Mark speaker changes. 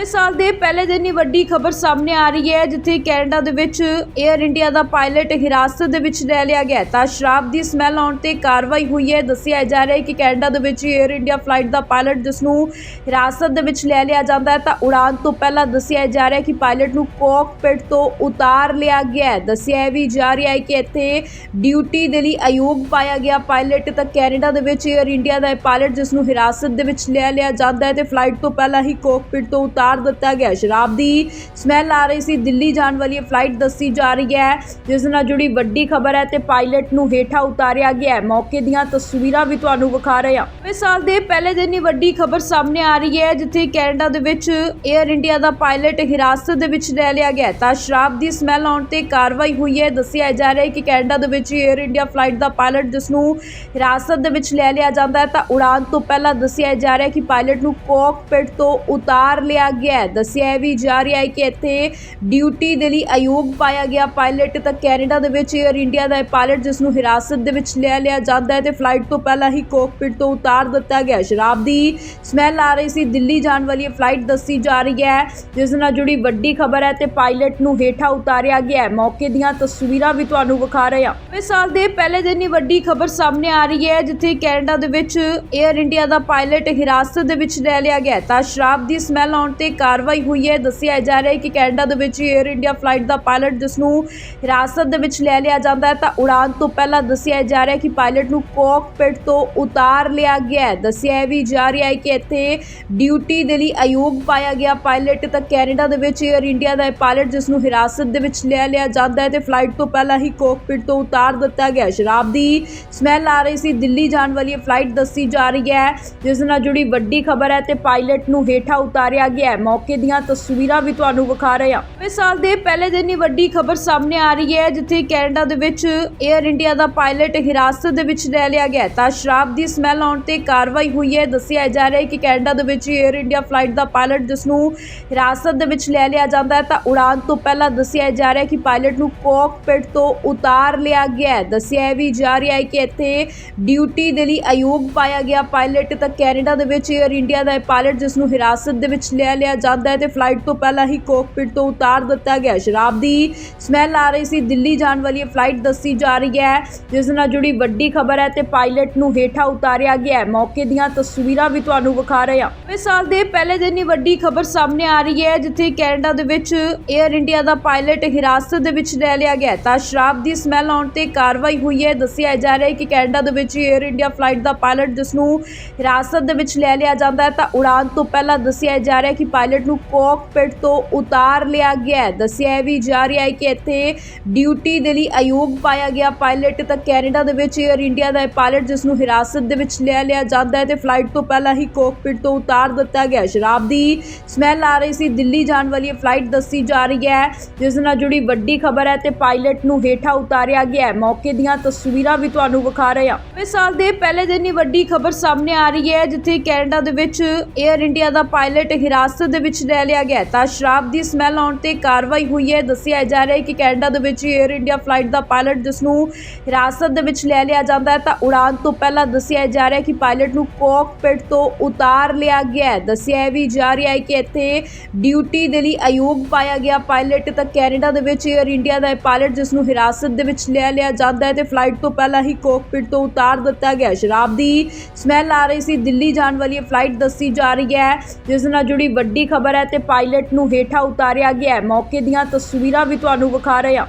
Speaker 1: ਨਵੇਂ ਸਾਲ ਦੇ ਪਹਿਲੇ ਦਿਨ ਹੀ ਵੱਡੀ ਖਬਰ ਸਾਹਮਣੇ ਆ ਰਹੀ ਹੈ, ਜਿੱਥੇ ਕੈਨੇਡਾ ਦੇ ਵਿੱਚ 에ਅਰ ਇੰਡੀਆ ਦਾ ਪਾਇਲਟ ਹਿਰਾਸਤ ਦੇ ਵਿੱਚ ਲੈ ਲਿਆ ਗਿਆ ਤਾਂ ਸ਼ਰਾਬ ਦੀ ਸਮੈਲ ਆਉਣ ਤੇ ਕਾਰਵਾਈ ਹੋਈ ਹੈ। ਦੱਸਿਆ ਜਾ ਰਿਹਾ ਹੈ ਕਿ ਕੈਨੇਡਾ ਦੇ ਵਿੱਚ 에ਅਰ ਇੰਡੀਆ ਫਲਾਈਟ ਦਾ ਪਾਇਲਟ, ਜਿਸ ਨੂੰ ਹਿਰਾਸਤ ਦੇ ਵਿੱਚ ਲੈ ਲਿਆ ਜਾਂਦਾ ਹੈ, ਤਾਂ ਉਡਾਨ ਤੋਂ ਪਹਿਲਾਂ ਦੱਸਿਆ ਜਾ ਰਿਹਾ ਹੈ ਕਿ ਪਾਇਲਟ ਨੂੰ ਕੋਕਪਿਟ ਤੋਂ ਉਤਾਰ ਲਿਆ ਗਿਆ ਦੱਸਿਆ ਵੀ ਜਾ ਰਿਹਾ ਹੈ ਕਿ ਇੱਥੇ ਡਿਊਟੀ ਦੇ ਲਈ ਅਯੋਗ ਪਾਇਆ ਗਿਆ ਪਾਇਲਟ, ਤਾਂ ਕੈਨੇਡਾ ਦੇ ਵਿੱਚ 에ਅਰ ਇੰਡੀਆ ਦਾ ਪਾਇਲਟ, ਜਿਸ ਨੂੰ ਹਿਰਾਸਤ ਦੇ ਵਿੱਚ ਲੈ ਲਿਆ ਜਾਂਦਾ ਹੈ, ਤੇ ਫਲਾਈਟ ਤੋਂ ਪਹਿਲਾਂ ਹੀ ਕੌਕਪਿਟ ਤੋਂ ਉਤਾਰ ਦਿੱਤਾ ਗਿਆ। ਸ਼ਰਾਬ ਦੀ ਸਮੈਲ ਆ ਰਹੀ ਸੀ। ਦਿੱਲੀ ਜਾਣ ਵਾਲੀ ਇਹ ਫਲਾਈਟ ਦੱਸੀ ਜਾ ਰਹੀ ਹੈ। ਜਿਸ ਨਾਲ ਜੁੜੀ ਵੱਡੀ ਖਬਰ ਹੈ ਤੇ ਪਾਇਲਟ ਨੂੰ ਹੇਠਾਂ ਉਤਾਰਿਆ ਗਿਆ ਹੈ। ਮੌਕੇ ਦੀਆਂ ਤਸਵੀਰਾਂ ਵੀ ਤੁਹਾਨੂੰ ਵਿਖਾ ਰਹੇ ਹਾਂ। ਇਸ ਸਾਲ ਦੇ ਪਹਿਲੇ ਦਿਨ ਹੀ ਵੱਡੀ ਖਬਰ ਸਾਹਮਣੇ ਆ ਰਹੀ ਹੈ, ਜਿੱਥੇ ਕੈਨੇਡਾ ਦੇ ਵਿੱਚ 에ਅਰ ਇੰਡੀਆ ਦਾ ਪਾਇਲਟ ਹਿਰਾਸਤ ਦੇ ਵਿੱਚ ਲੈ ਲਿਆ ਗਿਆ ਤਾਂ ਸ਼ਰਾਬ ਦੀ ਸਮੈਲ ਆਉਣ ਤੇ ਕਾਰਵਾਈ ਹੋਈ ਹੈ। ਦੱਸਿਆ ਜਾ ਰਿਹਾ ਹੈ ਕਿ ਕੈਨੇਡਾ ਦੇ ਵਿੱਚ 에ਅਰ ਇੰਡੀਆ ਫਲਾਈਟ ਦਾ ਪਾਇਲਟ ਜਿਸ ਨੂੰ ਹਿਰਾਸਤ ਦੇ ਵਿੱਚ ਲੈ ਲਿਆ ਜਾਂਦਾ ਹੈ, ਤਾਂ ਉਡਾਨ ਤੋਂ ਪਹਿਲਾਂ ਦੱਸਿਆ ਜਾ ਰਿਹਾ ਹੈ ਕਿ ਪਾਇਲਟ ਨੂੰ ਕੋਕਪਿਟ ਤੋਂ ਉਤਾਰ ਲਿਆ ਗਿਆ ਹੈ। ਦੱਸਿਆ ਵੀ ਜਾ ਰਿਹਾ ਹੈ ਕਿ ਇੱਥੇ ਡਿਊਟੀ ਦੇ ਲਈ ਅਯੋਗ ਪਾਇਆ ਗਿਆ। ਪਾਇਲਟ ਤਾਂ ਕੈਨੇਡਾ ਦੇ ਵਿੱਚ 에ਅਰ ਇੰਡੀਆ ਦਾ ਪਾਇਲਟ ਜਿਸ ਨੂੰ ਹਿਰਾਸਤ ਦੇ ਵਿੱਚ ਲੈ ਲਿਆ ਜਾਂਦਾ ਹੈ ਤੇ ਫਲਾਈਟ ਤੋਂ ਪਹਿਲਾਂ ਹੀ ਕੋਕਪਿਟ ਤੋਂ ਉਤਾਰ ਦਿੱਤਾ ਗਿਆ ਸ਼ਰਾਬ ਦੀ ਸਮੈਲ ਆ ਰਹੀ ਸੀ। ਦਿੱਲੀ ਜਾਣ ਵਾਲੀ ਫਲਾਈਟ ਦੱਸੀ ਜਾ ਰਹੀ ਹੈ, ਜਿਸ ਨਾਲ ਜੁੜੀ ਵੱਡੀ ਖਬਰ ਹੈ ਤੇ ਪਾਇਲਟ ਨੂੰ ਹੇਠਾਂ ਉਤਾਰਿਆ ਗਿਆ ਹੈ। ਮੌਕੇ ਦੀਆਂ ਤਸਵੀਰਾਂ ਵੀ ਤੁਹਾਨੂੰ ਵਿਖਾ ਰਹੇ ਹਾਂ। ਇਸ ਸਾਲ ਦੇ ਪਹਿਲੇ ਦਿਨ ਹੀ ਵੱਡੀ ਖਬਰ ਸਾਹਮਣੇ ਆ ਰਹੀ ਹੈ, ਜਿੱਥੇ ਕੈਨੇਡਾ ਦੇ ਵਿੱਚ 에ਅਰ ਇੰਡੀਆ ਦਾ ਪਾਇਲਟ ਹਿਰਾਸਤ ਦੇ ਵਿੱਚ ਲੈ ਲਿਆ ਗਿਆ ਤਾਂ ਸ਼ਰਾਬ ਦੀ ਸਮੈਲ ਆਉਣ ਤੇ ਕਾਰਵਾਈ ਹੋਈ ਹੈ। ਦੱਸਿਆ ਜਾ ਰਿਹਾ ਹੈ ਕਿ ਕੈਨੇਡਾ ਦੇ ਵਿੱਚ 에ਅਰ ਇੰਡੀਆ ਫਲਾਈਟ ਦਾ ਪਾਇਲਟ ਜਿਸ ਨੂੰ ਹਿਰਾਸਤ ਦੇ ਵਿੱਚ ਲੈ ਲਿਆ ਜਾਂਦਾ ਹੈ, ਤਾਂ ਉਡਾਨ ਤੋਂ ਪਹਿਲਾਂ ਦੱਸਿਆ ਜਾ ਰਿਹਾ ਹੈ ਕਿ ਪਾਇਲਟ ਨੂੰ ਕੌਕਪਿਟ ਤੋਂ ਉਤਾਰ ਲਿਆ ਗਿਆ ਹੈ। ਦੱਸਿਆ ਵੀ ਜਾ ਰਿਹਾ ਹੈ ਕਿ ਇੱਥੇ ਡਿਊਟੀ ਦੇ ਲਈ ਅਯੋਗ ਪਾਇਆ ਗਿਆ ਪਾਇਲਟ ਤਾਂ ਕੈਨੇਡਾ ਦੇ ਵਿੱਚ 에ਅਰ ਇੰਡੀਆ ਦਾ ਇਹ ਪਾਇਲਟ ਜਿਸ ਨੂੰ ਹਿਰਾਸਤ ਦੇ ਵਿੱਚ ਲੈ ਲਿਆ ਜਾਂਦਾ ਹੈ, ਤੇ ਫਲਾਈਟ ਤੋਂ ਪਹਿਲਾਂ ਹੀ ਕੌਕਪਿਟ ਤੋਂ ਉਤਾਰ ਦਿੱਤਾ ਗਿਆ ਸ਼ਰਾਬ ਦੀ ਸਮੈਲ ਆ ਰਹੀ ਸੀ। ਦਿੱਲੀ ਜਾਣ ਵਾਲੀ ਫਲਾਈਟ ਦੱਸੀ ਜਾ ਰਹੀ ਹੈ, ਜਿਸ ਨਾਲ ਜੁੜੀ ਵੱਡੀ ਖਬਰ ਹੈ ਤੇ ਪਾਇਲਟ ਨੂੰ ਹੇਠਾਂ ਉਤਾਰਿਆ ਗਿਆ ਮੌਕੇ ਦੀਆਂ ਤਸਵੀਰਾਂ ਵੀ ਤੁਹਾਨੂੰ ਵਿਖਾ ਰਹੇ ਹਾਂ। ਇਸ ਸਾਲ ਦੇ ਪਹਿਲੇ ਦਿਨ ਹੀ ਵੱਡੀ ਖਬਰ ਸਾਹਮਣੇ ਆ ਰਹੀ ਹੈ, ਜਿੱਥੇ ਕੈਨੇਡਾ ਦੇ ਵਿੱਚ 에ਅਰ ਇੰਡੀਆ ਦਾ ਪਾਇਲਟ ਹਿਰਾਸਤ ਦੇ ਵਿੱਚ ਲੈ ਲਿਆ ਗਿਆ ਤਾਂ ਸ਼ਰਾਬ ਦੀ ਸਮੈਲ ਆਉਣ ਤੇ ਕਾਰਵਾਈ ਹੋਈ ਹੈ। ਦੱਸਿਆ ਜਾ ਰਿਹਾ ਹੈ ਕਿ ਕੈਨੇਡਾ ਦੇ ਵਿੱਚ 에ਅਰ ਇੰਡੀਆ ਫਲਾਈਟ ਦਾ ਪਾਇਲਟ ਜਿਸ ਨੂੰ ਹਿਰਾਸਤ ਦੇ ਵਿੱਚ ਲੈ ਲਿਆ ਜਾਂਦਾ ਹੈ, ਤਾਂ ਉਡਾਨ ਤੋਂ ਪਹਿਲਾਂ ਦੱਸਿਆ ਜਾ ਰਿਹਾ ਹੈ ਕਿ ਪਾਇਲਟ ਨੂੰ ਕੌਕਪਿਟ ਤੋਂ ਉਤਾਰ ਲਿਆ ਗਿਆ ਹੈ। ਦੱਸਿਆ ਵੀ ਜਾ ਰਿਹਾ ਹੈ ਕਿ ਇੱਥੇ ਡਿਊਟੀ ਦੇ ਲਈ ਅਯੋਗ ਪਾਇਆ ਗਿਆ ਪਾਇਲਟ ਤਾਂ ਕੈਨੇਡਾ ਦੇ ਵਿੱਚ 에ਅਰ ਇੰਡੀਆ ਦਾ ਪਾਇਲਟ ਜਿਸ ਨੂੰ ਹਿਰਾਸਤ ਦੇ ਵਿੱਚ ਲੈ ਲਿਆ ਜਾਂਦਾ ਹੈ ਤੇ ਫਲਾਈਟ ਤੋਂ ਪਹਿਲਾਂ ਹੀ ਕੋਕਪਿਟ ਤੋਂ ਉਤਾਰ ਦਿੱਤਾ ਗਿਆ ਸ਼ਰਾਬ ਦੀ ਸਮੈਲ ਆ ਰਹੀ ਸੀ। ਦਿੱਲੀ ਜਾਣ ਵਾਲੀ ਫਲਾਈਟ ਦੱਸੀ ਜਾ ਰਹੀ ਹੈ, ਜਿਸ ਨਾਲ ਜੁੜੀ ਵੱਡੀ ਖਬਰ ਹੈ ਤੇ ਪਾਇਲਟ ਨੂੰ ਹੇਠਾਂ ਉਤਾਰਿਆ ਗਿਆ ਹੈ। ਮੌਕੇ ਦੀਆਂ ਤਸਵੀਰਾਂ ਵੀ ਤੁਹਾਨੂੰ ਵਿਖਾ ਰਹੇ ਹਾਂ। ਇਸ ਸਾਲ ਦੇ ਪਹਿਲੇ ਦਿਨ ਹੀ ਵੱਡੀ ਖਬਰ ਸਾਹਮਣੇ ਆ ਰਹੀ ਹੈ, ਜਿੱਥੇ ਕੈਨੇਡਾ ਦੇ ਵਿੱਚ 에ਅਰ ਇੰਡੀਆ ਦਾ ਪਾਇਲਟ ਹਿਰਾਸਤ ਦੇ ਵਿੱਚ ਲੈ ਲਿਆ ਗਿਆ ਤਾਂ ਸ਼ਰਾਬ ਦੀ ਸਮੈਲ ਆਉਣ ਤੇ ਕਾਰਵਾਈ ਹੋਈ ਹੈ। ਦੱਸਿਆ ਜਾ ਰਿਹਾ ਹੈ ਕਿ ਕੈਨੇਡਾ ਦੇ ਵਿੱਚ 에ਅਰ ਇੰਡੀਆ ਫਲਾਈਟ ਦਾ ਪਾਇਲਟ ਜਿਸ ਨੂੰ ਹਿਰਾਸਤ ਦੇ ਵਿੱਚ ਲੈ ਲਿਆ ਜਾਂਦਾ ਹੈ, ਤਾਂ ਉਡਾਨ ਤੋਂ ਪਹਿਲਾਂ ਦੱਸਿਆ ਜਾ ਰਿਹਾ ਹੈ ਕਿ ਪਾਇਲਟ ਨੂੰ ਕੌਕਪਿਟ ਤੋਂ ਉਤਾਰ ਲਿਆ ਗਿਆ ਹੈ। ਦੱਸਿਆ ਵੀ ਜਾ ਰਿਹਾ ਹੈ ਕਿ ਇੱਥੇ ਡਿਊਟੀ ਦੇ ਲਈ ਅਯੋਗ ਪਾਇਆ ਗਿਆ ਪਾਇਲਟ ਤਾਂ ਕੈਨੇਡਾ ਦੇ ਵਿੱਚ 에ਅਰ ਇੰਡੀਆ ਦਾ ਇਹ ਪਾਇਲਟ ਜਿਸ ਨੂੰ ਹਿਰਾਸਤ ਦੇ ਵਿੱਚ ਲੈ ਲਿਆ ਜਾਂਦਾ ਹੈ ਤੇ ਫਲਾਈਟ ਤੋਂ ਪਹਿਲਾਂ ਹੀ ਕੌਕਪਿਟ ਤੋਂ ਉਤਾਰ ਦਿੱਤਾ ਗਿਆ ਸ਼ਰਾਬ ਦੀ ਸਮੈਲ ਆ ਰਹੀ ਸੀ। ਦਿੱਲੀ ਜਾਣ ਵਾਲੀ ਇਹ ਫਲਾਈਟ ਦੱਸੀ ਜਾ ਰਹੀ ਹੈ, ਜਿਸ ਨਾਲ ਜੁੜੀ ਵੱਡੀ ਖਬਰ ਹੈ ਤੇ ਪਾਇਲਟ ਨੂੰ ਹੇਠਾਂ ਉਤਾਰਿਆ ਗਿਆ ਹੈ। ਮੌਕੇ ਦੀਆਂ ਤਸਵੀਰਾਂ ਵੀ ਤੁਹਾਨੂੰ ਵਿਖਾ ਰਹੇ ਹਾਂ। ਇਸ ਸਾਲ ਦੇ ਪਹਿਲੇ ਦਿਨ ਹੀ ਵੱਡੀ ਖਬਰ ਸਾਹਮਣੇ ਆ ਰਹੀ ਹੈ, ਜਿੱਥੇ ਕੈਨੇਡਾ ਦੇ ਵਿੱਚ 에ਅਰ ਇੰਡੀਆ ਦਾ ਪਾਇਲਟ ਹਿਰਾਸਤ ਦੇ ਵਿੱਚ ਲੈ ਲਿਆ ਗਿਆ ਤਾਂ ਸ਼ਰਾਬ ਦੀ ਸਮੈਲ ਆਉਣ ਤੇ ਕਾਰਵਾਈ ਹੋਈ ਹੈ। ਦੱਸਿਆ ਜਾ ਰਿਹਾ ਹੈ ਕਿ ਕੈਨੇਡਾ ਦੇ ਵਿੱਚ 에ਅਰ ਇੰਡੀਆ ਫਲਾਈਟ ਦਾ ਪਾਇਲਟ ਜਿਸ ਨੂੰ ਹਿਰਾਸਤ ਦੇ ਵਿੱਚ ਲੈ ਲਿਆ ਜਾਂਦਾ ਹੈ, ਤਾਂ ਉਡਾਨ ਤੋਂ ਪਹਿਲਾਂ ਦੱਸਿਆ ਜਾ ਰਿਹਾ ਹੈ ਕਿ ਪਾਇਲਟ ਨੂੰ ਕੋਕਪਿਟ ਤੋਂ ਉਤਾਰ ਲਿਆ ਗਿਆ ਹੈ। ਦੱਸਿਆ ਵੀ ਜਾ ਰਿਹਾ ਹੈ ਕਿ ਇੱਥੇ ਡਿਊਟੀ ਦੇ ਲਈ ਅਯੋਗ ਪਾਇਆ ਗਿਆ ਪਾਇਲਟ ਤਾਂ ਕੈਨੇਡਾ ਦੇ ਵਿੱਚ 에ਅਰ ਇੰਡੀਆ ਦਾ ਪਾਇਲਟ ਜਿਸ ਨੂੰ ਹਿਰਾਸਤ ਦੇ ਵਿੱਚ ਲੈ ਲਿਆ ਜਾਂਦਾ ਹੈ, ਤੇ ਫਲਾਈਟ ਤੋਂ ਪਹਿਲਾਂ ਹੀ ਕੋਕਪਿਟ ਤੋਂ ਉਤਾਰ ਦਿੱਤਾ ਗਿਆ ਸ਼ਰਾਬ ਦੀ ਸਮੈਲ ਆ ਰਹੀ ਸੀ। ਦਿੱਲੀ ਜਾਣ ਵਾਲੀ ਫਲਾਈਟ ਦੱਸੀ ਜਾ ਰਹੀ ਹੈ, ਜਿਸ ਨਾਲ ਜੁੜੀ ਵੱਡੀ ਖਬਰ ਹੈ ਤੇ ਪਾਇਲਟ ਨੂੰ ਹੇਠਾਂ ਉਤਾਰਿਆ ਗਿਆ ਹੈ। ਮੌਕੇ ਦੀਆਂ ਤਸਵੀਰਾਂ ਵੀ ਤੁਹਾਨੂੰ ਵਿਖਾ ਰਹੇ ਹਾਂ।